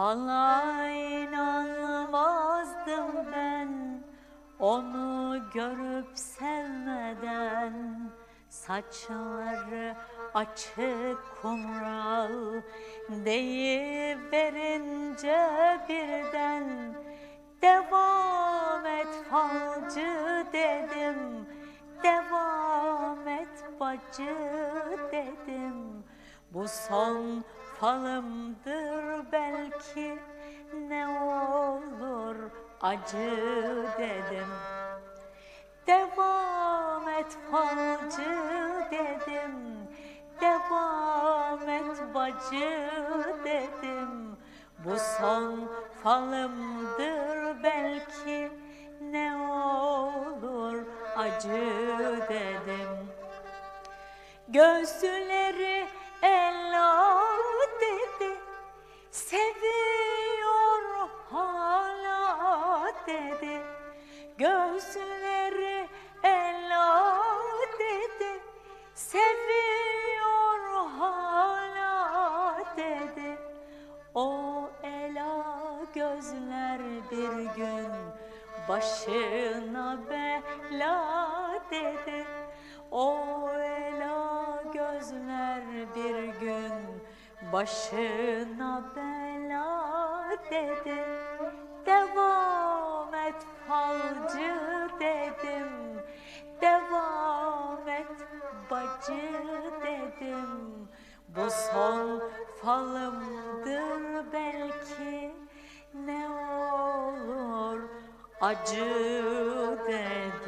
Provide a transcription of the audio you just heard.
Fala inanmazdım ben onu görüp sevmeden. Saçları açık kumral deyiverince birden. Devam et falcı dedim Devam et bacı dedim Bu son falımdır belki Ne olur acı dedim. Devam et falcı dedim Devam et bacı dedim. Bu son falımdır belki Ne olur acı dedim. Göğsüleri ela dedi Seviyor hala dedi. Göğsüleri ela dedi Seviyor hala dedi. O ela gözler bir gün Başına bela dedi. O Başına bela dedi Devam et falcı dedim. Devam et bacı dedim. Bu son falımdır belki Ne olur acı dedim